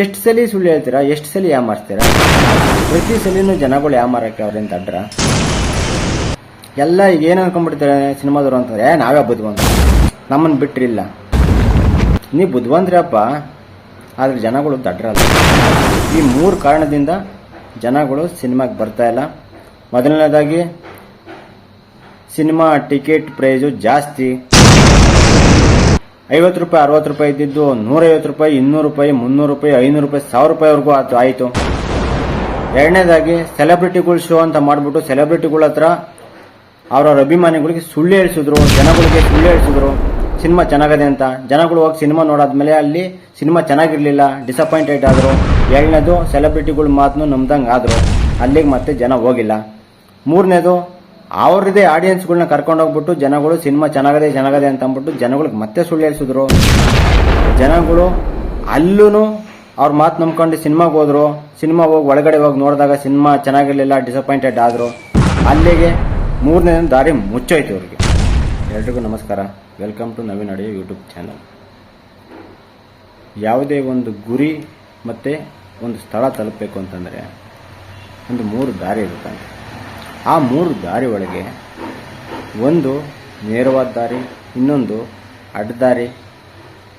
ಎಷ್ಟು ಸಲ ಸುಳ್ಳು ಹೇಳ್ತೀರಾ? ಎಷ್ಟು ಸಲ ಯಾಮಾರಿಸ್ತೀರಾ ಪ್ರತಿ ಸಲಿನೂ ಜನಗಳು ಯಾಮಾರಕ್ಕೆ ಅವ್ರೆ ತಡ್ರ ಅಡ್ರ ಎಲ್ಲ ಈಗ ಏನು ಅನ್ಕೊಂಡ್ಬಿಡ್ತಾರೆ ಸಿನಿಮಾದವ್ರು ಅಂತಂದ್ರೆ ನಾವೇ ಬುದ್ಧಿವಂತ. ನಮ್ಮನ್ನು ಬಿಟ್ರಿಲ್ಲ. ನೀವು ಬುದ್ಧಿವಂತರಪ್ಪ ಆದ್ರೆ ಜನಗಳು ದಡ್ರಲ್ಲ ಈ ಮೂರು ಕಾರಣದಿಂದ ಜನಗಳು ಸಿನಿಮಾಗೆ ಬರ್ತಾ ಇಲ್ಲ. ಮೊದಲನೇದಾಗಿ, ಸಿನಿಮಾ ಟಿಕೆಟ್ ಪ್ರೈಸು ಜಾಸ್ತಿ. ಐವತ್ತು ರೂಪಾಯಿ, ಅರವತ್ತು ರೂಪಾಯಿ ಇದ್ದಿದ್ದು ನೂರೈವತ್ತು ರೂಪಾಯಿ, ಇನ್ನೂರು ರೂಪಾಯಿ, ಮುನ್ನೂರು ರೂಪಾಯಿ, ಐನೂರು ರೂಪಾಯಿ, ಸಾವಿರ ರೂಪಾಯಿವರೆಗೂ ಆಯ್ತು ಆಯಿತು. ಎರಡನೇದಾಗಿ ಸೆಲೆಬ್ರಿಟಿಗಳು ಶೋ ಅಂತ ಮಾಡಿಬಿಟ್ಟು ಸೆಲೆಬ್ರಿಟಿಗಳ ಹತ್ರ ಅವರವ್ರ ಅಭಿಮಾನಿಗಳಿಗೆ ಸುಳ್ಳು ಹೇಳಿಸಿದ್ರು, ಜನಗಳಿಗೆ ಸುಳ್ಳು ಹೇಳಿಸಿದ್ರು. ಸಿನಿಮಾ ಚೆನ್ನಾಗದೆ ಅಂತ. ಜನಗಳು ಹೋಗಿ ಸಿನಿಮಾ ನೋಡಾದ್ಮೇಲೆ ಅಲ್ಲಿ ಸಿನಿಮಾ ಚೆನ್ನಾಗಿರಲಿಲ್ಲ ಡಿಸಪಾಯಿಂಟೆಡ್ ಆದರು. ಎರಡನೇದು ಸೆಲೆಬ್ರಿಟಿಗಳ ಮಾತನ್ನು ನಂಬ್ದಂಗೆ ಆದರು. ಅಲ್ಲಿಗೆ ಮತ್ತೆ ಜನ ಹೋಗಿಲ್ಲ. ಮೂರನೇದು ಅವ್ರದೇ ಆಡಿಯನ್ಸ್ಗಳನ್ನ ಕರ್ಕೊಂಡು ಹೋಗ್ಬಿಟ್ಟು ಜನಗಳು ಸಿನಿಮಾ ಚೆನ್ನಾಗದೆ ಚೆನ್ನಾಗದೆ ಅಂತ ಅಂದ್ಬಿಟ್ಟು ಜನಗಳಿಗೆ ಮತ್ತೆ ಸುಳ್ಳು ಹೇಳಿಸಿದ್ರು. ಜನಗಳು ಅಲ್ಲೂ ಅವ್ರ ಮಾತು ನಂಬ್ಕೊಂಡು ಸಿನಿಮಾಗೆ ಹೋದ್ರು. ಸಿನಿಮಾ ಹೋಗಿ ಒಳಗಡೆ ಹೋಗಿ ನೋಡಿದಾಗ ಸಿನಿಮಾ ಚೆನ್ನಾಗಿರಲಿಲ್ಲ ಡಿಸಪಾಯಿಂಟೆಡ್ ಆದರು. ಅಲ್ಲಿಗೆ ಮೂರನೇ ದಾರಿ ಮುಚ್ಚೋಯ್ತು ಅವ್ರಿಗೆ ಎಲ್ರಿಗೂ ನಮಸ್ಕಾರ. ವೆಲ್ಕಮ್ ಟು ನವೀನ್ ಅಡಿಯ ಯೂಟ್ಯೂಬ್ ಚಾನಲ್ ಯಾವುದೇ ಒಂದು ಗುರಿ ಮತ್ತು ಒಂದು ಸ್ಥಳ ತಲುಪಬೇಕು ಅಂತಂದರೆ ಒಂದು ಮೂರು ದಾರಿ ಇರುತ್ತಂತೆ ಆ ಮೂರು ದಾರಿ ಒಳಗೆ ಒಂದು ನೇರವಾದ ದಾರಿ, ಇನ್ನೊಂದು ಅಡ್ಡದಾರಿ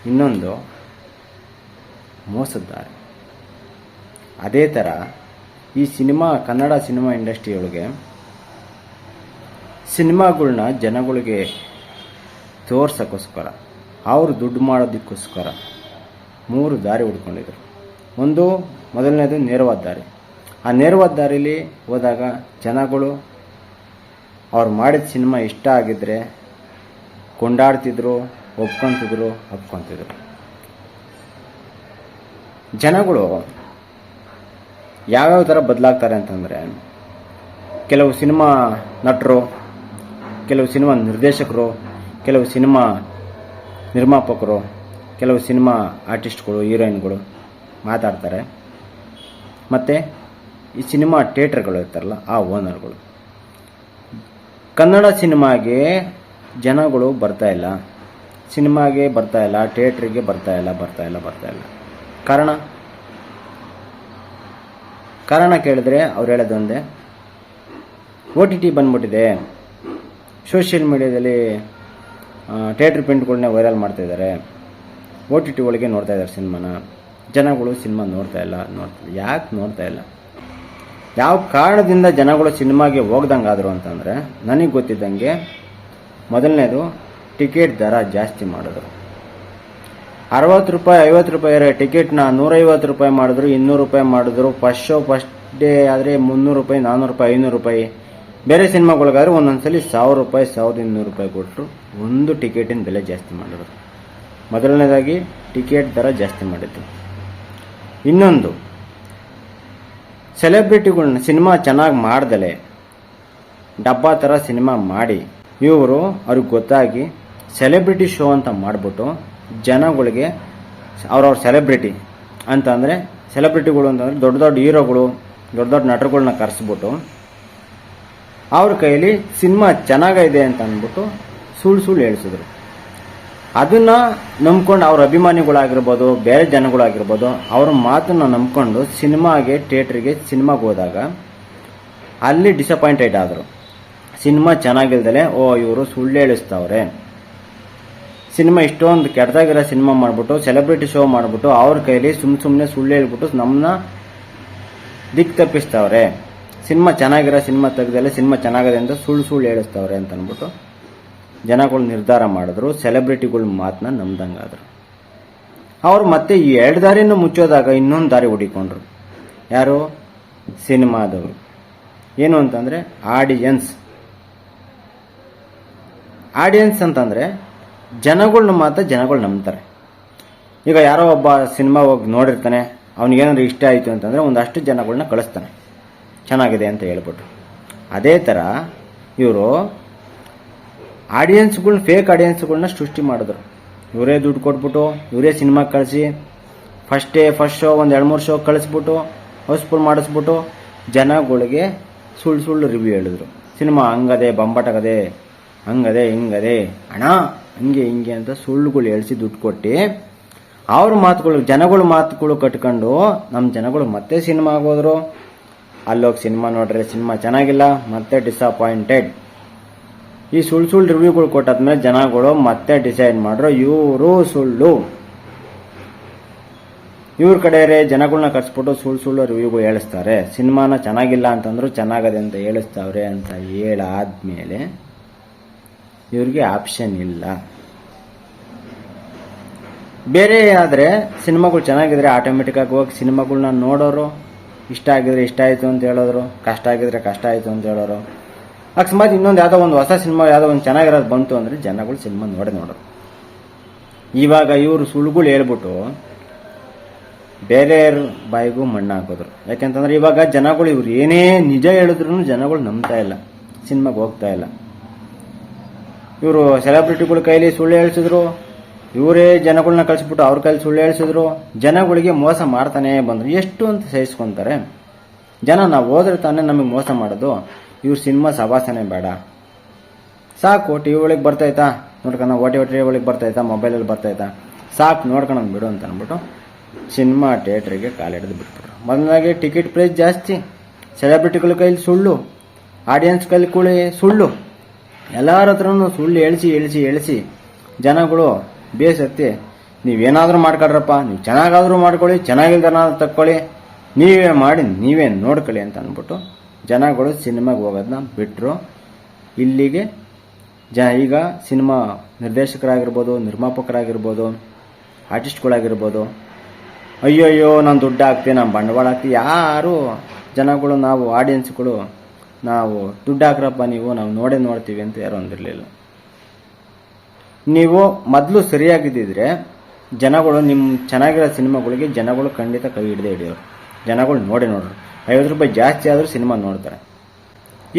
ಇನ್ನೊಂದು ಮೋಸದ ದಾರಿ. ಅದೇ ಥರ ಈ ಸಿನಿಮಾ, ಕನ್ನಡ ಸಿನಿಮಾ ಇಂಡಸ್ಟ್ರಿಯೊಳಗೆ ಸಿನಿಮಾಗಳನ್ನ ಜನಗಳಿಗೆ ತೋರ್ಸೋಕ್ಕೋಸ್ಕರ, ಅವರು ದುಡ್ಡು ಮಾಡೋದಕ್ಕೋಸ್ಕರ ಮೂರು ದಾರಿ ಹುಡ್ಕೊಂಡಿದ್ರು. ಒಂದು, ಮೊದಲನೇದು ನೇರವಾದ ದಾರಿ. ಆ ನೇರವಾದ ದಾರಿಲಿ ಹೋದಾಗ ಜನಗಳು ಅವ್ರು ಮಾಡಿದ ಸಿನಿಮಾ ಇಷ್ಟ ಆಗಿದ್ರೆ ಕೊಂಡಾಡ್ತಿದ್ರು, ಒಪ್ಕೊಂತಿದ್ರು ಒಪ್ಕೊಂತಿದ್ರು. ಜನಗಳು ಯಾವ್ಯಾವ ಥರ ಬದಲಾಗ್ತಾರೆ ಅಂತಂದರೆ, ಕೆಲವು ಸಿನಿಮಾ ನಟರು, ಕೆಲವು ಸಿನಿಮಾ ನಿರ್ದೇಶಕರು, ಕೆಲವು ಸಿನಿಮಾ ನಿರ್ಮಾಪಕರು, ಕೆಲವು ಸಿನಿಮಾ ಆರ್ಟಿಸ್ಟ್ಗಳು, ಹೀರೋಯಿನ್ಗಳು ಮಾತಾಡ್ತಾರೆ. ಮತ್ತು ಈ ಸಿನಿಮಾ ಥಿಯೇಟರ್ಗಳು ಇರ್ತಾರಲ್ಲ, ಆ ಓನರ್ಗಳು. ಕನ್ನಡ ಸಿನಿಮಾಗೆ ಜನಗಳು ಬರ್ತಾ ಇಲ್ಲ. ಸಿನಿಮಾಗೆ ಬರ್ತಾ ಇಲ್ಲ, ಥಿಯೇಟ್ರಿಗೆ ಬರ್ತಾ ಇಲ್ಲ ಬರ್ತಾ ಇಲ್ಲ ಬರ್ತಾ ಇಲ್ಲ. ಕಾರಣ? ಕಾರಣ ಕೇಳಿದ್ರೆ ಅವ್ರು ಹೇಳೋದೊಂದೇ ಒ ಟಿ ಟಿ ಬಂದ್ಬಿಟ್ಟಿದೆ. ಸೋಷಿಯಲ್ ಮೀಡಿಯಾದಲ್ಲಿ ಥಿಯೇಟ್ರ್ ಪ್ರಿಂಟ್ಗಳನ್ನ ವೈರಲ್ ಮಾಡ್ತಾ ಇದ್ದಾರೆ. ಒ ಟಿ ಟಿ ಒಳಗೆ ನೋಡ್ತಾ ಇದ್ದಾರೆ ಸಿನಿಮಾನ. ಜನಗಳು ಸಿನಿಮಾ ನೋಡ್ತಾ ಇಲ್ಲ, ನೋಡ್ತಾ ಯಾಕೆ ನೋಡ್ತಾ ಇಲ್ಲ? ಯಾವ ಕಾರಣದಿಂದ ಜನಗಳು ಸಿನಿಮಾಗೆ ಹೋಗ್ದಂಗಾದ್ರು ಅಂತಂದರೆ ನನಗೆ ಗೊತ್ತಿದ್ದಂಗೆ ಮೊದಲನೇದು ಟಿಕೆಟ್ ದರ ಜಾಸ್ತಿ ಮಾಡಿದ್ರು. ಅರವತ್ತು ರೂಪಾಯಿ, ಐವತ್ತು ರೂಪಾಯಿ ಇರೋ ಟಿಕೆಟ್ನ ನೂರೈವತ್ತು ರೂಪಾಯಿ ಮಾಡಿದ್ರು, ಇನ್ನೂರು ರೂಪಾಯಿ ಮಾಡಿದ್ರು, ಫಸ್ಟ್ ಶೋ, ಫಸ್ಟ್ ಡೇ ಆದರೆ ಮುನ್ನೂರು ರೂಪಾಯಿ ನಾನ್ನೂರು ರೂಪಾಯಿ, ಐನೂರು ರೂಪಾಯಿ. ಬೇರೆ ಸಿನಿಮಾಗಳಿಗಾದ್ರೆ ಒಂದೊಂದ್ಸಲಿ ಸಾವಿರ ರೂಪಾಯಿ, ಸಾವಿರದ ಇನ್ನೂರು ರೂಪಾಯಿ ಕೊಟ್ಟರು ಒಂದು ಟಿಕೆಟಿನ ಬೆಲೆ ಜಾಸ್ತಿ ಮಾಡಿದ್ರು. ಮೊದಲನೇದಾಗಿ ಟಿಕೆಟ್ ದರ ಜಾಸ್ತಿ ಮಾಡಿದ್ದು ಇನ್ನೊಂದು ಸೆಲೆಬ್ರಿಟಿಗಳನ್ನ ಸಿನಿಮಾ ಚೆನ್ನಾಗಿ ಮಾಡ್ದಲೆ, ಡಬ್ಬಾ ಥರ ಸಿನಿಮಾ ಮಾಡಿ, ಇವರು ಅವ್ರಿಗೆ ಗೊತ್ತಾಗಿ ಸೆಲೆಬ್ರಿಟಿ ಶೋ ಅಂತ ಮಾಡಿಬಿಟ್ಟು ಜನಗಳಿಗೆ ಅವ್ರವ್ರ ಸೆಲೆಬ್ರಿಟಿ ಅಂತ ಅಂದರೆ ಸೆಲೆಬ್ರಿಟಿಗಳು ಅಂತಂದರೆ ದೊಡ್ಡ ದೊಡ್ಡ ಹೀರೋಗಳು, ದೊಡ್ಡ ದೊಡ್ಡ ನಟರುಗಳನ್ನ ಕರೆಸ್ಬಿಟ್ಟು ಅವ್ರ ಕೈಯಲ್ಲಿ ಸಿನಿಮಾ ಚೆನ್ನಾಗಿದೆ ಅಂತ ಅಂದ್ಬಿಟ್ಟು ಸುಳ್ಳು ಸುಳ್ಳು ಹೇಳಿಸಿದ್ರು. ಅದನ್ನ ನಂಬ್ಕೊಂಡು ಅವ್ರ ಅಭಿಮಾನಿಗಳಾಗಿರ್ಬೋದು, ಬೇರೆ ಜನಗಳಾಗಿರ್ಬೋದು, ಅವ್ರ ಮಾತನ್ನ ನಂಬ್ಕೊಂಡು ಸಿನಿಮಾಗೆ, ಥಿಯೇಟ್ರಿಗೆ ಸಿನಿಮಾಗೆ ಹೋದಾಗ ಅಲ್ಲಿ ಡಿಸಪಾಯಿಂಟೆಡ್ ಆದರು. ಸಿನಿಮಾ ಚೆನ್ನಾಗಿಲ್ದಲೆ, ಓ, ಇವರು ಸುಳ್ಳು ಹೇಳಿಸ್ತಾವ್ರೆ. ಸಿನಿಮಾ ಇಷ್ಟೊಂದು ಕೆಟ್ಟದಾಗಿರೋ ಸಿನಿಮಾ ಮಾಡಿಬಿಟ್ಟು ಸೆಲೆಬ್ರಿಟಿ ಶೋ ಮಾಡಿಬಿಟ್ಟು, ಅವ್ರ ಕೈಲಿ ಸುಮ್ಮ ಸುಮ್ಮನೆ ಸುಳ್ಳು ಹೇಳ್ಬಿಟ್ಟು ನಮ್ಮನ್ನ ದಿಕ್ ತಪ್ಪಿಸ್ತಾವ್ರೆ. ಸಿನಿಮಾ ಚೆನ್ನಾಗಿರೋ ಸಿನಿಮಾ ತೆಗ್ದಲ್ಲೇ ಸಿನಿಮಾ ಚೆನ್ನಾಗಿದೆ ಅಂತ ಸುಳ್ಳು ಸುಳ್ಳು ಹೇಳಿಸ್ತಾವ್ರೆ ಅಂತ ಅಂದ್ಬಿಟ್ಟು ಜನಗಳು ನಿರ್ಧಾರ ಮಾಡಿದ್ರು ಸೆಲೆಬ್ರಿಟಿಗಳ ಮಾತನ್ನ ನಂಬ್ದಂಗಾದ್ರು. ಅವ್ರು ಮತ್ತೆ ಈ ಎರಡು ದಾರಿನೂ ಮುಚ್ಚೋದಾಗ ಇನ್ನೊಂದು ದಾರಿ ಹುಡಿಕೊಂಡ್ರು. ಯಾರು? ಸಿನಿಮಾದವರು. ಏನು ಅಂತಂದರೆ ಆಡಿಯನ್ಸ್ ಆಡಿಯನ್ಸ್ ಅಂತಂದರೆ ಜನಗಳನ್ನ ಮಾತ್ರ ಜನಗಳು ನಂಬ್ತಾರೆ. ಈಗ ಯಾರೋ ಒಬ್ಬ ಸಿನಿಮಾ ಹೋಗಿ ನೋಡಿರ್ತಾನೆ, ಅವ್ನಿಗೇನಾದ್ರು ಇಷ್ಟ ಆಯಿತು ಅಂತಂದರೆ ಒಂದಷ್ಟು ಜನಗಳನ್ನ ಕಳಿಸ್ತಾನೆ. ಚೆನ್ನಾಗಿದೆ ಅಂತ ಹೇಳ್ಬಿಟ್ಟು ಅದೇ ಥರ ಇವರು ಆಡಿಯನ್ಸ್ಗಳ್ನ ಫೇಕ್ ಆಡಿಯನ್ಸ್ಗಳನ್ನ ಸೃಷ್ಟಿ ಮಾಡಿದ್ರು. ಇವರೇ ದುಡ್ಡು ಕೊಟ್ಬಿಟ್ಟು, ಇವರೇ ಸಿನಿಮಾ ಕಳಿಸಿ ಫಸ್ಟ್ ಫಸ್ಟ್ ಶೋ ಒಂದು ಎರಡು, ಮೂರು ಶೋ ಕಳಿಸ್ಬಿಟ್ಟು ಹೌಸ್ಫುಲ್ ಮಾಡಿಸ್ಬಿಟ್ಟು, ಜನಗಳಿಗೆ ಸುಳ್ಳು ಸುಳ್ಳು ರಿವ್ಯೂ ಹೇಳಿದ್ರು. ಸಿನಿಮಾ ಹಂಗದೆ, ಬಂಬಟಗದೆ, ಹಂಗದೆ, ಹಿಂಗದೆ ಹಣ ಹಂಗೆ, ಹಿಂಗೆ ಅಂತ ಸುಳ್ಳುಗಳು ಹೇಳಿಸಿ ದುಡ್ಡು ಕೊಟ್ಟು, ಅವ್ರ ಮಾತುಗಳು, ಜನಗಳ ಮಾತುಗಳು ಕಟ್ಕೊಂಡು ನಮ್ಮ ಜನಗಳು ಮತ್ತೆ ಸಿನಿಮಾ ಹೋದ್ರು. ಅಲ್ಲೋಗಿ ಸಿನಿಮಾ ನೋಡ್ರೆ ಸಿನಿಮಾ ಚೆನ್ನಾಗಿಲ್ಲ, ಮತ್ತೆ ಡಿಸಪಾಯಿಂಟೆಡ್ ಈ ಸುಳ್ಳು ಸುಳ್ಳು ರಿವ್ಯೂಗಳು ಕೊಟ್ಟಾದ್ಮೇಲೆ ಜನಗಳು ಮತ್ತೆ ಡಿಸೈಡ್ ಮಾಡ್ರು, ಇವರು ಸುಳ್ಳು. ಇವ್ರ ಕಡೆಯರೆ ಜನಗಳನ್ನ ಕರ್ಸ್ಬಿಟ್ಟು ಸುಳ್ಳು ಸುಳ್ಳು ರಿವ್ಯೂಗಳು ಹೇಳಿಸ್ತಾರೆ. ಸಿನಿಮಾನ ಚೆನ್ನಾಗಿಲ್ಲ ಅಂತಂದ್ರು ಚೆನ್ನಾಗದೆ ಅಂತ ಹೇಳಿಸ್ತಾವ್ರೆ ಅಂತ ಹೇಳಾದ್ಮೇಲೆ ಇವ್ರಿಗೆ ಆಪ್ಷನ್ ಇಲ್ಲ. ಬೇರೆ ಆದರೆ ಸಿನಿಮಾಗಳು ಚೆನ್ನಾಗಿದ್ರೆ ಆಟೋಮೆಟಿಕ್ ಆಗಿ ಹೋಗಿ ಸಿನಿಮಾಗಳನ್ನ ನೋಡೋರು, ಇಷ್ಟ ಆಗಿದ್ರೆ ಇಷ್ಟ ಆಯಿತು ಅಂತ ಹೇಳೋರು, ಕಷ್ಟ ಆಗಿದ್ರೆ ಕಷ್ಟ ಆಯಿತು ಅಂತ ಹೇಳೋರು. ಅಕಸ್ಮಾತ್ ಇನ್ನೊಂದು ಯಾವುದೋ ಒಂದು ಹೊಸ ಸಿನಿಮಾ, ಯಾವುದೋ ಒಂದು ಚೆನ್ನಾಗಿರೋದು ಬಂತು ಅಂದರೆ ಜನಗಳು ಸಿನಿಮಾ ನೋಡಿ ನೋಡೋರು ಇವಾಗ ಇವರು ಸುಳ್ಳುಗಳು ಹೇಳ್ಬಿಟ್ಟು ಬೇರೆಯವ್ರ ಬಾಯಿಗೂ ಮಣ್ಣು ಹಾಕಿದ್ರು ಯಾಕೆಂತಂದ್ರೆ ಇವಾಗ ಜನಗಳು ಇವ್ರು ಏನೇ ನಿಜ ಹೇಳಿದ್ರು ಜನಗಳು ನಂಬ್ತಾ ಇಲ್ಲ. ಸಿನಿಮಾಗೆ ಹೋಗ್ತಾ ಇಲ್ಲ. ಇವರು ಸೆಲೆಬ್ರಿಟಿಗಳ ಕೈಲಿ ಸುಳ್ಳು ಹೇಳ್ಸಿದ್ರು. ಇವರೇ ಜನಗಳನ್ನ ಕಳಿಸ್ಬಿಟ್ಟು ಅವ್ರ ಕೈಲಿ ಸುಳ್ಳು ಹೇಳ್ಸಿದ್ರು. ಜನಗಳಿಗೆ ಮೋಸ ಮಾಡ್ತಾನೆ ಬಂದ್ರು. ಎಷ್ಟು ಅಂತ ಸಹಿಸ್ಕೊಂತಾರೆ. ಜನ ನಾವು ಹೋದ್ರೆ ತಾನೇ ನಮಗೆ ಮೋಸ ಮಾಡೋದು. ಇವ್ರ ಸಿನಿಮಾ ಸಭಾಸನೆ ಬೇಡ. ಸಾಕು, ಟಿ ವಿ ಒಳಗೆ ಬರ್ತೈತಾ ನೋಡ್ಕೊಂಡು ಓ ಟಿ ಟಿ ಒಳಗೆ ಬರ್ತೈತಾ ಮೊಬೈಲಲ್ಲಿ ಬರ್ತೈತಾ ಸಾಕು ನೋಡ್ಕೊಂಡು ಬಿಡು ಅಂತ ಅಂದ್ಬಿಟ್ಟು ಸಿನಿಮಾ ಥಿಯೇಟ್ರಿಗೆ ಕಾಲಿಡಿದು ಬಿಟ್ಬಿಟ್ರು. ಮೊದಲಾಗಿ ಟಿಕೆಟ್ ಪ್ರೈಸ್ ಜಾಸ್ತಿ. ಸೆಲೆಬ್ರಿಟಿಗಳ ಕೈಲಿ ಸುಳ್ಳು. ಆಡಿಯನ್ಸ್ ಕೈಲಿ ಕೂಳಿ ಸುಳ್ಳು. ಎಲ್ಲರ ಹತ್ರನೂ ಸುಳ್ಳು ಎಳಿಸಿ ಎಳಿಸಿ ಎಳಿಸಿ ಜನಗಳು, ಬೇಸತ್ತಿ, ನೀವೇನಾದರೂ ಮಾಡ್ಕೊಳ್ರಪ್ಪ ನೀವು ಚೆನ್ನಾಗಾದರೂ ಮಾಡ್ಕೊಳ್ಳಿ ಚೆನ್ನಾಗಿಲ್ದನ ತಕ್ಕೊಳ್ಳಿ, ನೀವೇ ಮಾಡಿ, ನೀವೇ ನೋಡ್ಕೊಳ್ಳಿ ಅಂತ ಅಂದ್ಬಿಟ್ಟು ಜನಗಳು ಸಿನಿಮಾಗೆ ಹೋಗೋದನ್ನ ಬಿಟ್ಟರು ಇಲ್ಲಿಗೆ ಜ, ಈಗ ಸಿನಿಮಾ ನಿರ್ದೇಶಕರಾಗಿರ್ಬೋದು, ನಿರ್ಮಾಪಕರಾಗಿರ್ಬೋದು, ಆರ್ಟಿಸ್ಟ್ಗಳಾಗಿರ್ಬೋದು ಅಯ್ಯೋ ಅಯ್ಯೋ ನಾನು ದುಡ್ಡು ಹಾಕ್ತೀನಿ ನಾನು ಬಂಡವಾಳ ಹಾಕ್ತೀನಿ. ಯಾರು ಜನಗಳು, ನಾವು ಆಡಿಯನ್ಸ್ಗಳು ನಾವು ದುಡ್ಡು ಹಾಕ್ರಪ್ಪ ನೀವು, ನಾವು ನೋಡೇ ನೋಡ್ತೀವಿ ಅಂತ ಯಾರು ಅಂದಿರಲಿಲ್ಲ. ನೀವು ಮೊದಲು ಸರಿಯಾಗಿದ್ದಿದ್ರೆ ಜನಗಳು ನಿಮ್ಮ ಚೆನ್ನಾಗಿರೋ ಸಿನಿಮಾಗಳಿಗೆ ಜನಗಳು ಖಂಡಿತ ಕೈ ಹಿಡಿದೇ ಹಿಡಿಯೋರು. ಜನಗಳು ನೋಡಿ ನೋಡ್ರಿ. ಐವತ್ತು ರೂಪಾಯಿ ಜಾಸ್ತಿ ಆದರೂ ಸಿನಿಮಾ ನೋಡ್ತಾರೆ.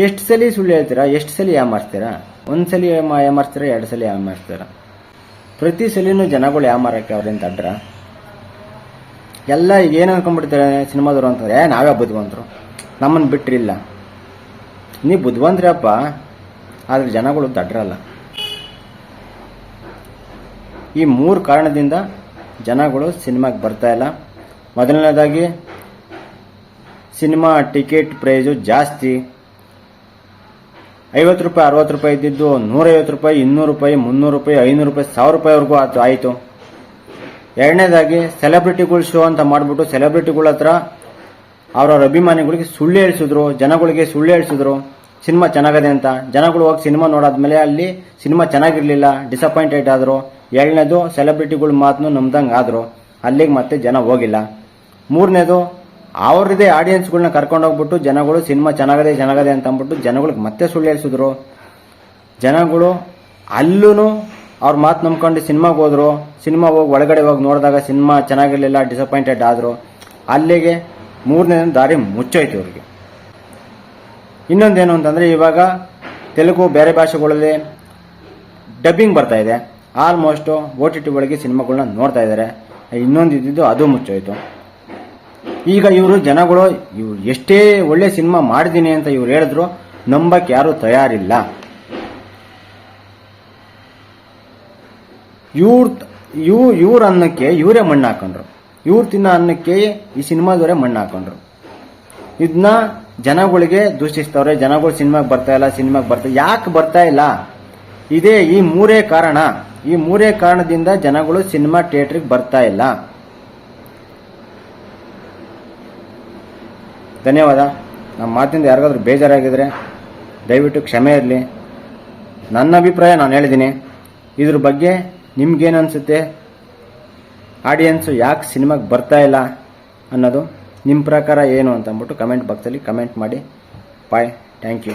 ಎಷ್ಟು ಸಲ ಸುಳ್ಳು ಹೇಳ್ತೀರಾ? ಎಷ್ಟು ಸಲ ಯಾಮಾರಿಸ್ತೀರಾ? ಒಂದು ಸಲ ಯಾಮ- ಯಾಮಾರಿಸ್ತೀರಾ? ಎರಡು ಸಲ ಯಾಮಾರಿಸ್ತೀರಾ? ಪ್ರತಿ ಸಲಿನೂ ಜನಗಳು ಯಾಮಾರಕ್ಕೆ ಅವ್ರಿಂದ ಅಡ್ರ ಎಲ್ಲ ಈಗ ಏನು ಅನ್ಕೊಂಡ್ಬಿಡ್ತಾರೆ ಸಿನಿಮಾದವರು ಅಂತಂದ್ರೆ ಏ, ನಾವೇ ಬುದ್ಧಿವಂತರು. ನಮ್ಮನ್ನು ಬಿಟ್ರಿಲ್ಲ. ನೀವು ಬುದ್ಧಿವಂತರಪ್ಪ ಆದ್ರೆ ಜನಗಳು ದಡ್ರಲ್ಲ ಈ ಮೂರು ಕಾರಣದಿಂದ ಜನಗಳು ಸಿನಿಮಾಗೆ ಬರ್ತಾ ಇಲ್ಲ. ಮೊದಲನೇದಾಗಿ ಸಿನಿಮಾ ಟಿಕೆಟ್ ಪ್ರೈಸು ಜಾಸ್ತಿ. ಐವತ್ತು ರೂಪಾಯಿ, ಅರವತ್ತು ರೂಪಾಯಿ ಇದ್ದಿದ್ದು ನೂರೈವತ್ತು ರೂಪಾಯಿ, ಇನ್ನೂರು ರೂಪಾಯಿ, ಮುನ್ನೂರು ರೂಪಾಯಿ, ಐನೂರು ರೂಪಾಯಿ, ಸಾವಿರ ರೂಪಾಯಿವರೆಗೂ ಆಯ್ತು, ಆಯಿತು. ಎರಡನೇದಾಗಿ ಸೆಲೆಬ್ರಿಟಿಗಳು ಶೋ ಅಂತ ಮಾಡಿಬಿಟ್ಟು ಸೆಲೆಬ್ರಿಟಿಗಳ ಹತ್ರ ಅವರವ್ರ ಅಭಿಮಾನಿಗಳಿಗೆ ಸುಳ್ಳು ಹೇಳಿಸಿದ್ರು, ಜನಗಳಿಗೆ ಸುಳ್ಳು ಹೇಳಿಸಿದ್ರು, ಸಿನಿಮಾ ಚೆನ್ನಾಗದೆ ಅಂತ. ಜನಗಳು ಹೋಗಿ ಸಿನಿಮಾ ನೋಡಾದ್ಮೇಲೆ ಅಲ್ಲಿ ಸಿನಿಮಾ ಚೆನ್ನಾಗಿರಲಿಲ್ಲ ಡಿಸಪಾಯಿಂಟೆಡ್ ಆದರು. ಎರಡನೇದು ಸೆಲೆಬ್ರಿಟಿಗಳ ಮಾತನ್ನು ನಂಬ್ದಂಗೆ ಆದರು. ಅಲ್ಲಿಗೆ ಮತ್ತೆ ಜನ ಹೋಗಿಲ್ಲ. ಮೂರನೇದು ಅವ್ರದೇ ಆಡಿಯನ್ಸ್ಗಳನ್ನ ಕರ್ಕೊಂಡು ಹೋಗ್ಬಿಟ್ಟು ಜನಗಳು ಸಿನಿಮಾ ಚೆನ್ನಾಗದೆ ಚೆನ್ನಾಗದೆ ಅಂತ ಅಂದ್ಬಿಟ್ಟು ಜನಗಳಿಗೆ ಮತ್ತೆ ಸುಳ್ಳು ಹೇಳಿಸಿದ್ರು. ಜನಗಳು ಅಲ್ಲೂ ಅವ್ರ ಮಾತು ನಂಬ್ಕೊಂಡು ಸಿನಿಮಾಗೆ ಹೋದ್ರು. ಸಿನಿಮಾ ಹೋಗಿ ಒಳಗಡೆ ಹೋಗಿ ನೋಡಿದಾಗ ಸಿನಿಮಾ ಚೆನ್ನಾಗಿರಲಿಲ್ಲ ಡಿಸಪಾಯಿಂಟೆಡ್ ಆದರು. ಅಲ್ಲಿಗೆ ಮೂರನೇ ದಾರಿ ಮುಚ್ಚೋಯ್ತು ಇವ್ರಿಗೆ. ಇನ್ನೊಂದೇನು ಅಂತಂದರೆ ಇವಾಗ ತೆಲುಗು ಬೇರೆ ಭಾಷೆಗಳಲ್ಲಿ ಡಬ್ಬಿಂಗ್ ಬರ್ತಾ ಇದೆ. ಆಲ್ಮೋಸ್ಟ್ ಓ ಟಿ ಟಿ ಒಳಗೆ ಸಿನಿಮಾಗಳನ್ನ ನೋಡ್ತಾ ಇದ್ದಾರೆ ಇನ್ನೊಂದು ಇದ್ದಿದ್ದು ಅದು ಮುಚ್ಚೋಯ್ತು. ಈಗ ಇವರು ಜನಗಳು ಇವ್ರು ಎಷ್ಟೇ ಒಳ್ಳೆ ಸಿನಿಮಾ ಮಾಡಿದ್ದೀನಿ ಅಂತ ಇವ್ರು ಹೇಳಿದ್ರು ನಂಬಕ್ಕೆ ಯಾರು ತಯಾರಿಲ್ಲ. ಇವ್ರ ಇವ್, ಇವ್ರ ಅನ್ನಕ್ಕೆ ಇವರೇ ಮಣ್ಣು ಹಾಕೊಂಡ್ರು. ಇವ್ರು ತಿನ್ನೋ ಅನ್ನಕ್ಕೆ ಈ ಸಿನಿಮಾದವರೇ ಮಣ್ಣು ಹಾಕೊಂಡ್ರು. ಇದನ್ನ ಜನಗಳಿಗೆ ದೂಷಿಸ್ತವ್ರೆ, ಜನಗಳು ಸಿನಿಮಾಗೆ ಬರ್ತಾ ಇಲ್ಲ, ಸಿನಿಮಾಗೆ ಬರ್ತಾ, ಯಾಕೆ ಬರ್ತಾ ಇಲ್ಲ? ಇದೇ ಈ ಮೂರೇ ಕಾರಣ. ಈ ಮೂರೇ ಕಾರಣದಿಂದ ಜನಗಳು ಸಿನಿಮಾ ಥಿಯೇಟ್ರಿಗೆ ಬರ್ತಾ ಇಲ್ಲ. ಧನ್ಯವಾದ. ನಮ್ಮ ಮಾತಿಂದ ಯಾರಿಗಾದ್ರೂ ಬೇಜಾರಾಗಿದ್ರೆ ದಯವಿಟ್ಟು ಕ್ಷಮೆ ಇರಲಿ. ನನ್ನ ಅಭಿಪ್ರಾಯ ನಾನು ಹೇಳಿದ್ದೀನಿ. ಇದ್ರ ಬಗ್ಗೆ ನಿಮ್ಗೇನು ಅನಿಸುತ್ತೆ ಆಡಿಯನ್ಸು ಯಾಕೆ ಸಿನಿಮಾಗೆ ಬರ್ತಾ ಇಲ್ಲ ಅನ್ನೋದು ನಿಮ್ಮ ಪ್ರಕಾರ ಏನು ಅಂತ ಅಂದ್ಬಿಟ್ಟು ಕಮೆಂಟ್ ಬಾಕ್ಸಲ್ಲಿ ಕಮೆಂಟ್ ಮಾಡಿ. Bye thank you